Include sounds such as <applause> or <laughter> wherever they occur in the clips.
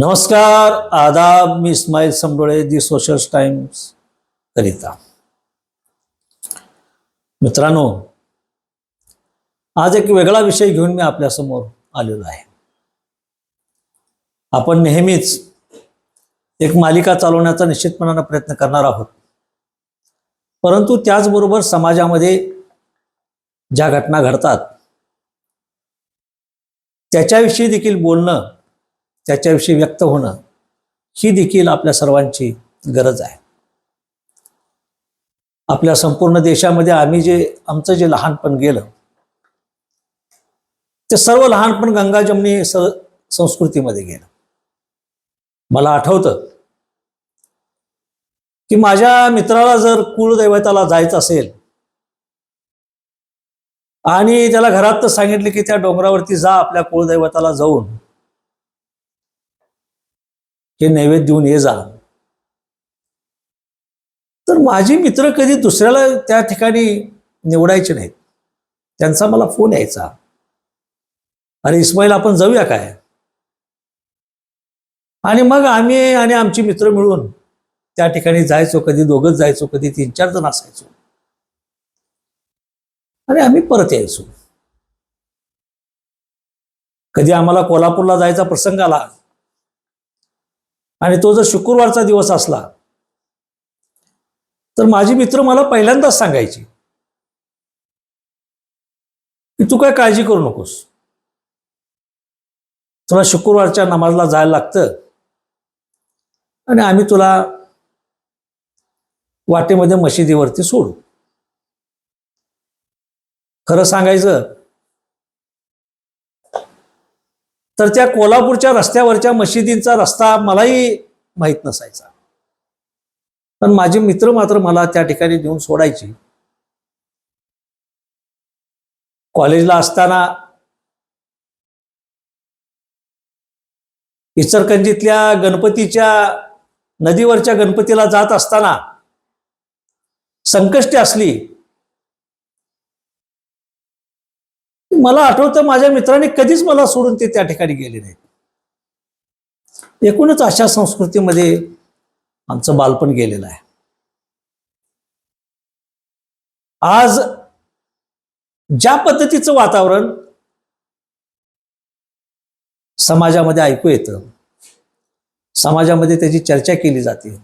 नमस्कार आदाब मी Ismail Samdole the social times करिता. मित्रांनो आज एक वेगळा विषय घेऊन मी आपल्यासमोर आलेलो आहे. आपण नेहमीच एक मालिका चालवण्याचा निश्चितपणानं प्रयत्न करणार आहोत. परंतु त्याचबरोबर समाजामध्ये ज्या घटना घडतात त्याच्याविषयी देखील बोलणं त्याच्याविषयी व्यक्त होणं ही देखील आपल्या सर्वांची गरज आहे. आपल्या संपूर्ण देशामध्ये आम्ही जे आमचं जे लहानपण गेलं ते सर्व लहानपण गंगा जमनी स संस्कृतीमध्ये गेलं. मला आठवतं की माझ्या मित्राला जर कुळदैवताला जायचं असेल आणि त्याला घरात तर सांगितले की त्या डोंगरावरती जा आपल्या कुलदैवताला जाऊन हे नैवेद्य देऊन ये जा तर माझे मित्र कधी दुसऱ्याला त्या ठिकाणी निवडायचे नाहीत. त्यांचा मला फोन यायचा. अरे इस्माईल आपण जाऊया काय? आणि मग आम्ही आणि आमचे मित्र मिळून त्या ठिकाणी जायचो कधी दोघंच जायचो कधी तीन चार जण असायचो. आणि आम्ही परत यायचो. कधी आम्हाला कोल्हापूरला जायचा प्रसंग आला. आणि तो जर शुक्रवारचा दिवस असला तर माझी मित्र मला पहिल्यांदाच सांगायची की तू काय काळजी करू नकोस. तुला शुक्रवारच्या नमाजला जायला लागतं आणि आम्ही तुला वाटेमध्ये मशिदीवरती सोडू. खरं सांगायचं तर त्या कोल्हापूरच्या रस्त्यावरच्या मशिदींचा रस्ता मलाही माहीत नसायचा. पण माझे मित्र मात्र मला त्या ठिकाणी नेऊन सोडायची. कॉलेजला असताना इचरकंजीतल्या गणपतीच्या नदीवरच्या गणपतीला जात असताना संकष्टी असली मला आठवतं माझ्या मित्राने कधीच मला सोडून ते त्या ठिकाणी गेले नाहीत. एकूणच अशा संस्कृतीमध्ये आमचं बालपण गेलेलं आहे. आज ज्या पद्धतीचं वातावरण समाजामध्ये ऐकू येतं समाजामध्ये त्याची चर्चा केली जाते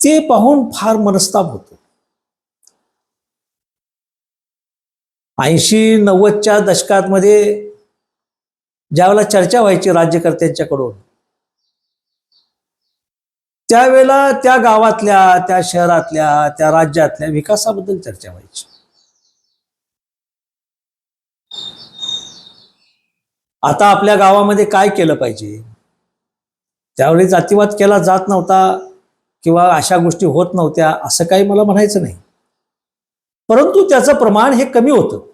ते पाहून फार मनस्ताप होतो. ऐंशी नव्वदच्या दशकात मध्ये ज्यावेळेला चर्चा व्हायची राज्यकर्त्यांच्याकडून त्यावेळेला त्या गावातल्या त्या शहरातल्या त्या राज्यातल्या विकासाबद्दल चर्चा व्हायची. आता आपल्या गावामध्ये काय केलं पाहिजे? त्यावेळी जातीवाद केला जात नव्हता किंवा अशा गोष्टी होत नव्हत्या असं काही मला म्हणायचं नाही. परंतु त्याचं प्रमाण हे कमी होतं.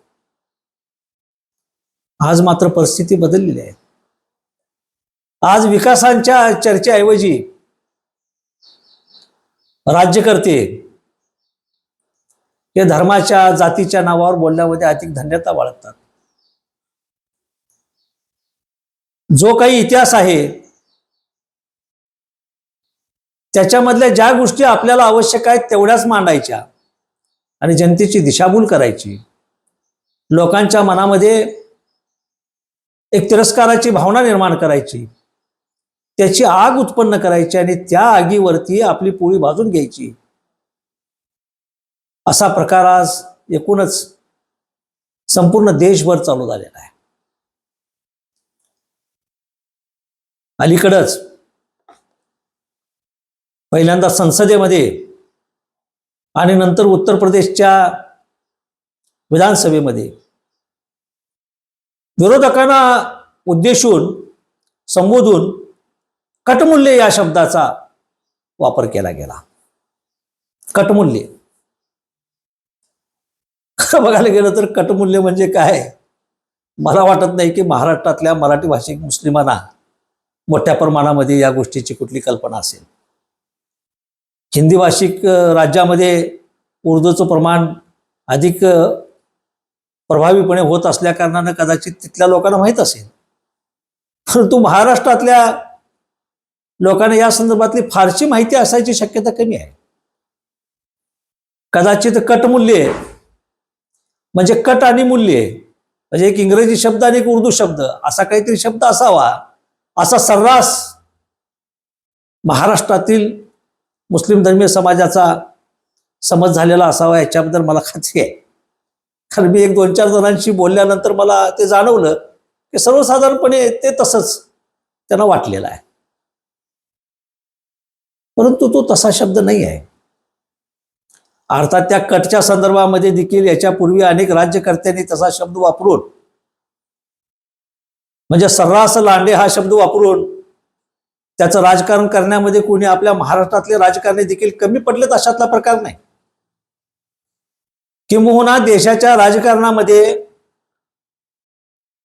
आज मात्र परिस्थिती बदललेली आहे. आज विकासांच्या चर्चेऐवजी राज्यकर्ते हे धर्माच्या जातीच्या नावावर बोलण्यामध्ये अधिक धन्यता बाळगतात. जो काही इतिहास आहे त्याच्यामधल्या ज्या गोष्टी आपल्याला आवश्यक आहेत तेवढ्याच मांडायच्या. आणि जनतेची दिशाभूल करायची. लोकांच्या मनामध्ये एक तिरस्काराची भावना निर्माण करायची. त्याची आग उत्पन्न करायची आणि त्या आगीवरती आपली पोळी भाजून घ्यायची. असा प्रकार आज एकूणच संपूर्ण देशभर चालू झालेला आहे. अलीकडच पहिल्यांदा संसदेमध्ये आणि नंतर उत्तर प्रदेशच्या विधानसभेमध्ये. विरोधकांना उद्देशून संबोधून कटमूल्य या शब्दाचा वापर केला गेला. कटमूल्य. खरं <laughs> बघायला गेलं तर कटमूल्य म्हणजे काय? मला वाटत नाही की महाराष्ट्रातल्या मराठी भाषिक मुस्लिमांना मोठ्या प्रमाणामध्ये या गोष्टीची कुठली कल्पना असेल. हिंदी भाषिक राज्यामध्ये उर्दूचं प्रमाण अधिक प्रभावीपणे होत असल्याकारणानं कदाचित तिथल्या लोकांना माहीत असेल. परंतु महाराष्ट्रातल्या लोकांना या संदर्भातली फारशी माहिती असायची शक्यता कमी आहे. कदाचित कट मूल्य म्हणजे कट आणि मूल्य म्हणजे एक इंग्रजी शब्द आणि एक उर्दू शब्द असा काहीतरी शब्द असावा असा सर्रास महाराष्ट्रातील मुस्लिम धर्मीय समाजाचा समज झालेला असावा याच्याबद्दल मला खात्री आहे. कारण मी एक दोन चार जणांशी बोलल्यानंतर मला ते जाणवलं की सर्वसाधारणपणे ते तसंच त्यांना वाटलेलं आहे. परंतु तो तसा शब्द नाही आहे. अर्थात त्या कटच्या संदर्भामध्ये देखील याच्यापूर्वी अनेक राज्यकर्त्यांनी तसा शब्द वापरून म्हणजे सर्रास लांडे हा शब्द वापरून त्याचं राजकारण करण्यामध्ये कोणी आपल्या महाराष्ट्रातले राजकारणी देखील कमी पडलेत अशातला प्रकार नाही. किंबहुना देशाच्या राजकारणामध्ये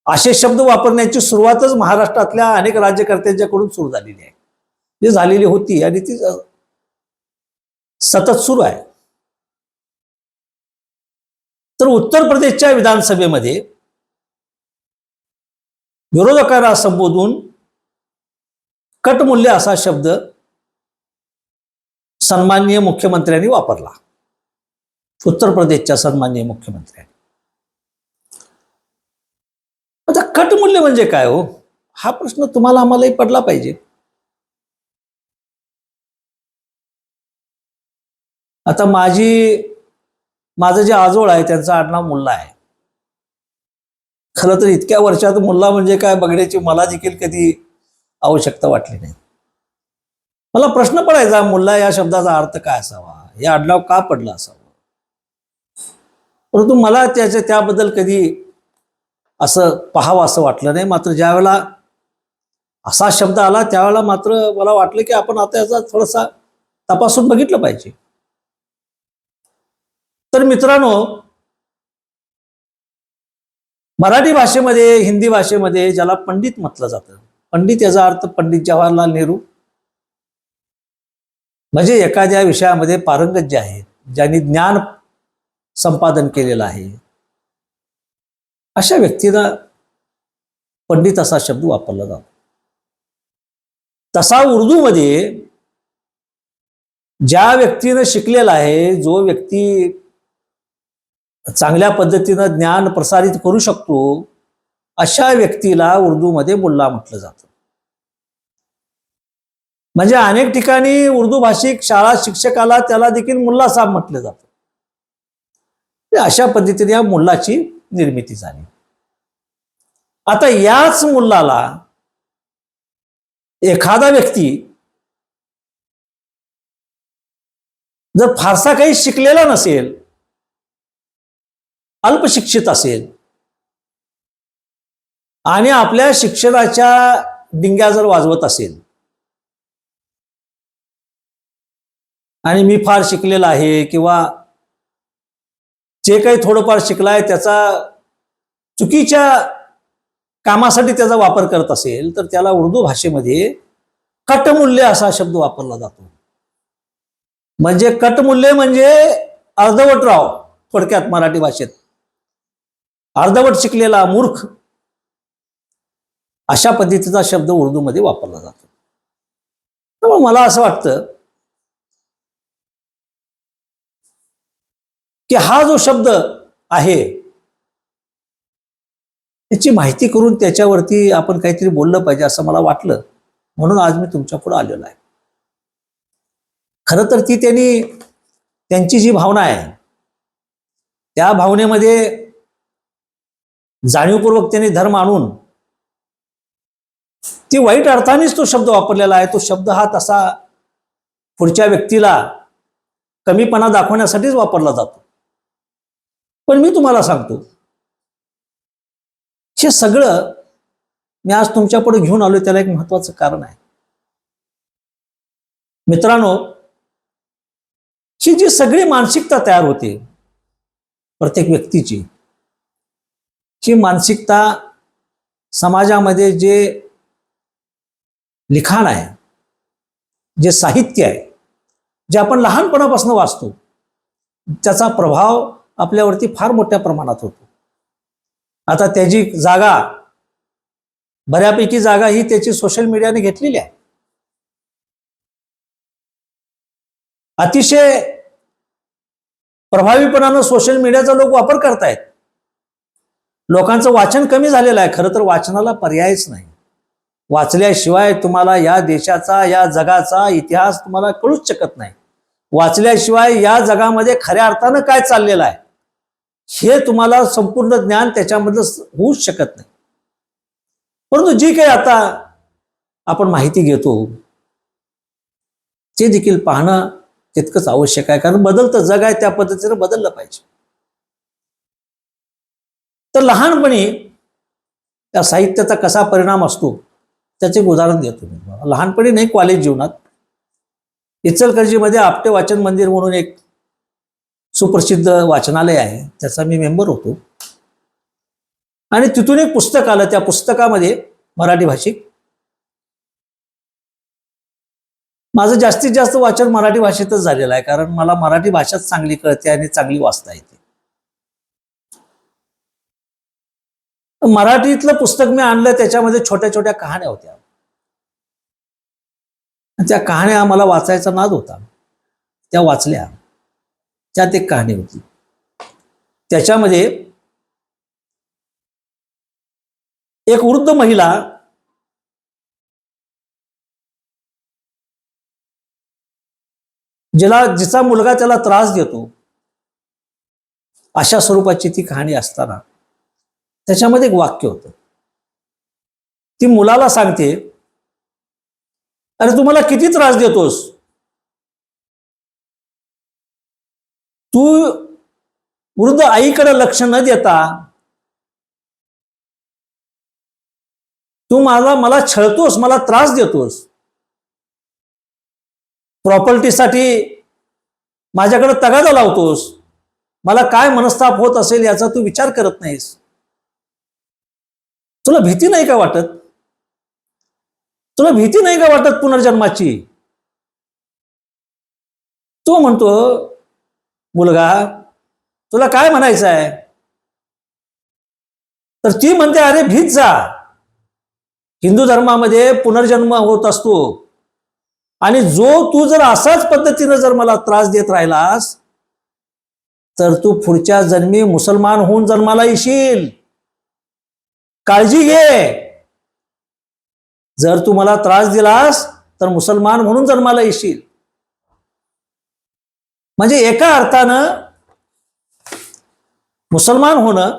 असे शब्द वापरण्याची सुरुवातच महाराष्ट्रातल्या अनेक राज्यकर्त्यांच्याकडून सुरू झालेली आहे. जी झालेली होती आणि ती सतत सुरू आहे. तर उत्तर प्रदेशच्या विधानसभेमध्ये विरोधकांना संबोधून कटमूल्य असा शब्द सन्माननीय मुख्यमंत्र्यांनी वापरला. उत्तर प्रदेशच्या सन्माननीय मुख्यमंत्र्यांनी. आता कटमूल्य म्हणजे काय हो? हा प्रश्न तुम्हाला आम्हालाही पडला पाहिजे. आता माझी माझं जे आजोळ आहे त्यांचं आडनाव मुल्ला आहे. खरं तर इतक्या वर्षात मुल्ला म्हणजे काय बघण्याची मला देखील कधी आवश्यकता वाटली नाही. मला प्रश्न पडायचा मुल्ला या शब्दाचा अर्थ काय असावा? हे आडनाव का पडलं असावं? परंतु मला त्याच्या त्याबद्दल कधी असं पाहावं असं वाटलं नाही. मात्र ज्यावेळेला असा शब्द आला त्यावेळेला मात्र मला वाटलं की आपण आता याचा थोडासा तपासून बघितलं पाहिजे. तर मित्रांनो मराठी भाषेमध्ये हिंदी भाषेमध्ये ज्याला पंडित म्हटलं जातं पंडित याचा अर्थ पंडित जवाहरलाल नेहरू. म्हणजे एखाद्या विषयामध्ये पारंगत जे आहेत ज्यांनी ज्ञान संपादन केलेलं आहे अशा व्यक्तीला पंडित असा शब्द वापरला जातो. तसा उर्दूमध्ये ज्या व्यक्तीनं शिकलेला आहे जो व्यक्ती चांगल्या पद्धतीनं ज्ञान प्रसारित करू शकतो अशा व्यक्तीला उर्दूमध्ये मुल्ला म्हटलं जातं. म्हणजे अनेक ठिकाणी उर्दू भाषिक शाळा शिक्षकाला त्याला देखील मुल्ला साहेब म्हटलं जातं. अशा पद्धतीने या मुल्लाची निर्मिती झाली. आता याच मुल्लाला एखादा व्यक्ती जर फारसा काही शिकलेला नसेल अल्पशिक्षित असेल आणि आपल्या शिक्षणाच्या डिंग्या जर वाजवत असेल आणि मी फार शिकलेला आहे किंवा जे काही थोडंफार शिकलाय त्याचा चुकीच्या कामासाठी त्याचा वापर करत असेल तर त्याला उर्दू भाषेमध्ये कटमूल्य असा शब्द वापरला जातो. म्हणजे कटमूल्य म्हणजे अर्धवट राव थोडक्यात मराठी भाषेत. अर्धवट शिकलेला मूर्ख अशा पद्धतीचा शब्द उर्दूमध्ये वापरला जातो. त्यामुळे मला असं वाटतं की हा जो शब्द आहे त्याची माहिती करून त्याच्यावरती आपण काहीतरी बोललं पाहिजे असं मला वाटलं. म्हणून आज मी तुमच्यापुढे आलेलो आहे. खरं तर ती त्यांनी त्यांची जी भावना आहे त्या भावनेमध्ये जाणीवपूर्वक त्यांनी धर्म आणून ती वाईट अर्थानेच तो शब्द वापरलेला आहे. तो शब्द हा तसा पुढच्या व्यक्तीला कमीपणा दाखवण्यासाठीच वापरला जातो. पण मी तुम्हाला सांगतो हे सगळं मी आज तुमच्या घेऊन आलो त्याला एक महत्वाचं कारण आहे. मित्रांनो ही जी सगळी मानसिकता तयार होते प्रत्येक व्यक्तीची ही मानसिकता समाजामध्ये जे लिखाण आहे जे साहित्य आहे जे आपण लहानपणापासून वाचतो त्याचा प्रभाव आपल्यावरती फार मोठ्या प्रमाणात होतो. आता त्याची जागा बऱ्यापैकी जागा ही त्याची सोशल मीडियाने घेतलेली आहे. अतिशय प्रभावीपणानं सोशल मीडियाचा लोक वापर करतायत. लोकांचं वाचन कमी झालेलं आहे खरं तर वाचनाला पर्यायच नाही. वाचल्याशिवाय तुम्हाला या देशाचा या जगाचा इतिहास तुम्हाला कळूच शकत नाही. वाचल्याशिवाय या जगामध्ये खऱ्या अर्थानं काय चाललेलं आहे? हे तुम्हाला संपूर्ण ज्ञान त्याच्यामधलं होऊच शकत नाही. परंतु जी काही आता आपण माहिती घेतो ते देखील पाहणं तितकंच आवश्यक आहे कारण बदलतं जग आहे त्या पद्धतीनं बदललं पाहिजे. तर लहानपणी त्या साहित्याचा कसा परिणाम असतो? त्याचे एक उदाहरण देतो मी तुम्हाला. लहानपणी नाही कॉलेज जीवनात. इचलकरजीमध्ये आपटे वाचन मंदिर म्हणून एक सुप्रसिद्ध वाचनालय आहे. त्याचा मी मेंबर होतो. आणि तिथून एक पुस्तक आलं. त्या पुस्तकामध्ये मराठी भाषिक. माझं जास्तीत जास्त वाचन मराठी भाषेतच झालेलं आहे. कारण मला मराठी भाषाच चांगली कळते आणि चांगली वाचता येते. मराठीतलं पुस्तक मी आणलं त्याच्यामध्ये छोट्या छोट्या कहाण्या होत्या. त्या कहाण्या मला वाचायचा नाद होता. त्या वाचल्या. त्यात एक कहाणी होती. त्याच्यामध्ये एक वृद्ध महिला जिला जिचा मुलगा त्याला त्रास देतो अशा स्वरूपाची ती कहाणी असताना त्याच्यामध्ये एक वाक्य होतं. ती मुलाला सांगते अरे तू मला किती त्रास देतोस? तू वृद्ध आईकडे लक्ष न देता तू मला मला छळतोस मला त्रास देतोस? प्रॉपर्टीसाठी माझ्याकडे तगादा लावतोस? मला काय मनस्ताप होत असेल याचा तू विचार करत नाहीस? तुला भीती नाही का वाटत? तुला भीती नाही का वाटत पुनर्जन्माची? तो म्हणतो मुलगा तुला काय म्हणायचं आहे तर ती म्हणते अरे भीत जा. हिंदू धर्मामध्ये पुनर्जन्म होत असतो. आणि जो तू जर असाच पद्धतीनं जर मला त्रास देत राहिलास तर तू पुढच्या जन्मी मुसलमान होऊन जन्माला येशील. काळजी घे. जर तू मला त्रास दिलास तर मुसलमान म्हणून जन्माला येशील. म्हणजे एका अर्थानं मुसलमान होणं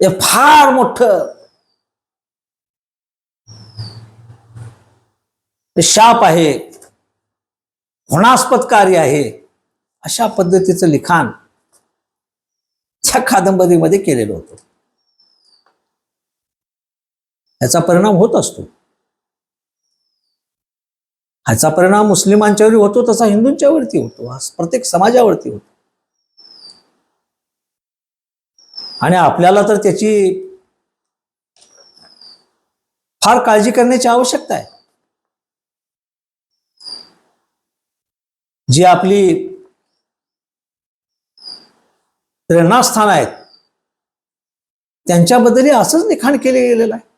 हे फार मोठ शाप आहे होणास्पद कार्य आहे अशा पद्धतीचं लिखाण त्या कादंबरीमध्ये केलेलं होतं. ह्याचा परिणाम होत असतो. ह्याचा परिणाम मुस्लिमांच्यावर होतो तसा हिंदूंच्यावरती होतो. हा प्रत्येक समाजावरती होतो. आणि आपल्याला तर त्याची फार काळजी करण्याची आवश्यकता आहे. जी आपली प्रेरणास्थान आहेत त्यांच्याबद्दलही असंच लिखाण केले गेलेलं आहे.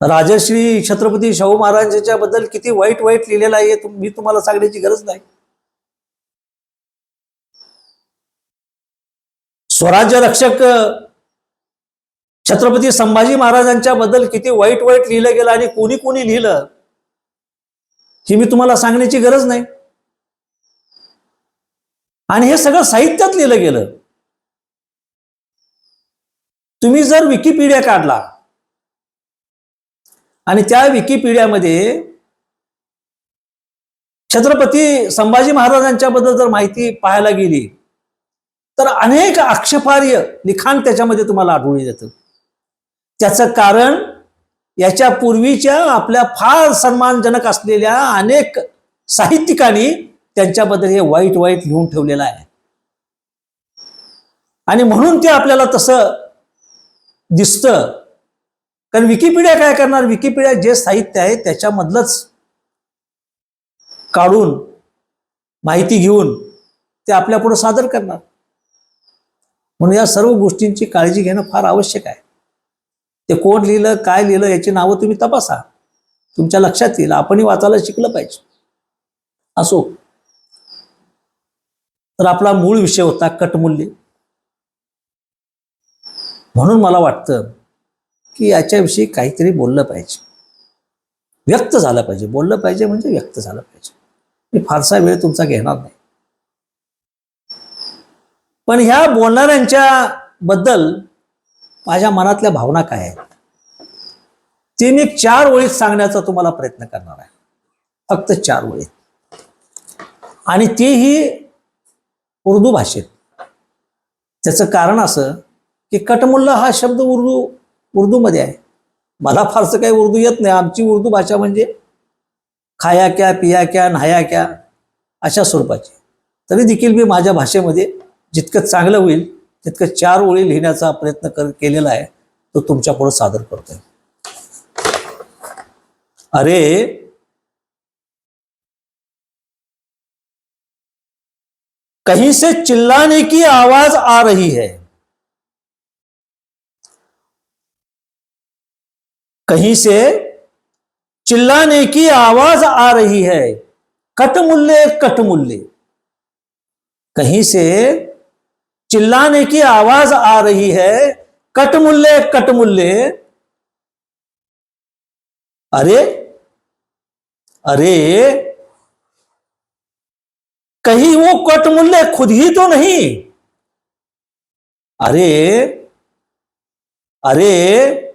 राजश्री छत्रपती शाहू महाराजांच्या बद्दल किती वाईट वाईट लिहिलेलं आहे मी तुम्हाला सांगण्याची गरज नाही. स्वराज्य रक्षक छत्रपती संभाजी महाराजांच्या बद्दल किती वाईट वाईट लिहिलं गेलं आणि कोणी कोणी लिहिलं ही मी तुम्हाला सांगण्याची गरज नाही. आणि हे सगळं साहित्यात लिहिलं गेलं. तुम्ही जर विकिपीडिया काढला आणि त्या विकिपीडियामध्ये छत्रपती संभाजी महाराजांच्या बद्दल जर माहिती पाहायला गेली तर अनेक आक्षेपार्य लिखाण त्याच्यामध्ये तुम्हाला आढळून येतं. त्याचं कारण याच्या पूर्वीच्या आपल्या फार सन्मानजनक असलेल्या अनेक साहित्यिकांनी त्यांच्याबद्दल हे वाईट वाईट लिहून ठेवलेलं आहे. आणि म्हणून ते आपल्याला तसं दिसतं. कारण विकिपीडिया काय करणार? विकिपीडिया जे साहित्य आहे त्याच्यामधलंच काढून माहिती घेऊन ते आपल्या पुढे सादर करणार. म्हणून या सर्व गोष्टींची काळजी घेणं फार आवश्यक आहे. ते कोण लिहिलं काय लिहिलं याची नावं तुम्ही तपासा. तुमच्या लक्षात येईल. आपणही वाचायला शिकलं पाहिजे. असो. तर आपला मूळ विषय होता कटमूल्य म्हणून मला वाटतं की याच्याविषयी काहीतरी बोललं पाहिजे. व्यक्त झालं पाहिजे. बोललं पाहिजे म्हणजे व्यक्त झालं पाहिजे. मी फारसा वेळ तुमचा घेणार नाही. पण ह्या बोलणाऱ्यांच्या बद्दल माझ्या मनातल्या भावना काय आहेत? ते मी चार ओळीत सांगण्याचा तुम्हाला प्रयत्न करणार आहे. फक्त चार ओळीत. आणि तेही उर्दू भाषेत. त्याचं कारण असं की कटमुल्ला हा शब्द उर्दू उर्दूमध्ये आहे. मला फारसं काही उर्दू येत नाही. आमची उर्दू भाषा म्हणजे खाया क्या पिया क्या न्हाया क्या अशा स्वरूपाची. तरी देखील मी माझ्या भाषेमध्ये जितकं चांगलं होईल तितकं चार ओळी लिहिण्याचा प्रयत्न कर केलेला आहे तो तुमच्यापुढं सादर करतोय. अरे! कहीं से चिल्लाने की आवाज आ रही है? कहीं से चिल्लाने की आवाज़ आ रही है। कटमुल्ले कटमुल्ले। कहीं से चिल्लाने की आवाज़ आ रही है। कटमुल्ले कटमुल्ले। अरे अरे, कहीं वो कटमुल्ले खुद ही तो नहीं। अरे अरे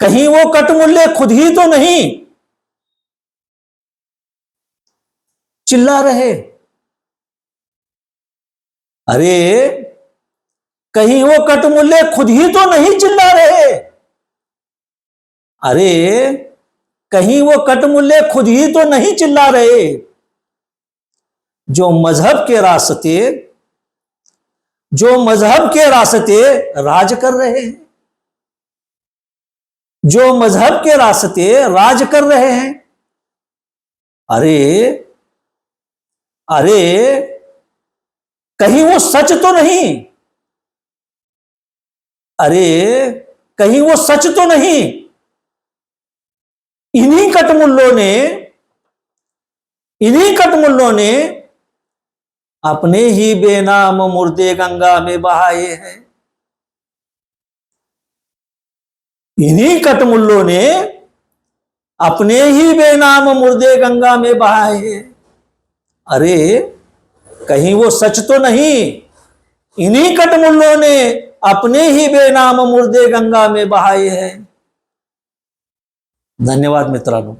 कहीं वो कटमुल्ले खुद ही तो नहीं। चिल्ला रहे। अरे, कहीं वो कटमुल्ले खुद ही तो नहीं चिल्ला रहे। अरे, कहीं वो कटमुल्ले खुद ही तो नहीं चिल्ला रहे। जो मज़हब के रास्ते, जो मज़हब के रास्ते राज कर रहे हैं। जो मज़हब के रास्ते राज कर रहे हैं। अरे अरे, कहीं वो सच तो नहीं। अरे, कहीं वो सच तो नहीं। इन्हीं कटमुल्लों ने, इन्हीं कटमुल्लों ने अपने ही बेनाम मुर्दे गंगा में बहाए हैं। इन्हीं कटमुल्लों ने अपने ही बेनाम मुर्दे गंगा में बहाए हैं। अरे, कहीं वो सच तो नहीं? इन्हीं कटमुल्लों ने अपने ही बेनाम मुर्दे गंगा में बहाए हैं। धन्यवाद मित्रांनो।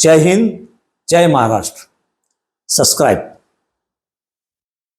जय हिंद, जय महाराष्ट्र। सबस्क्राईब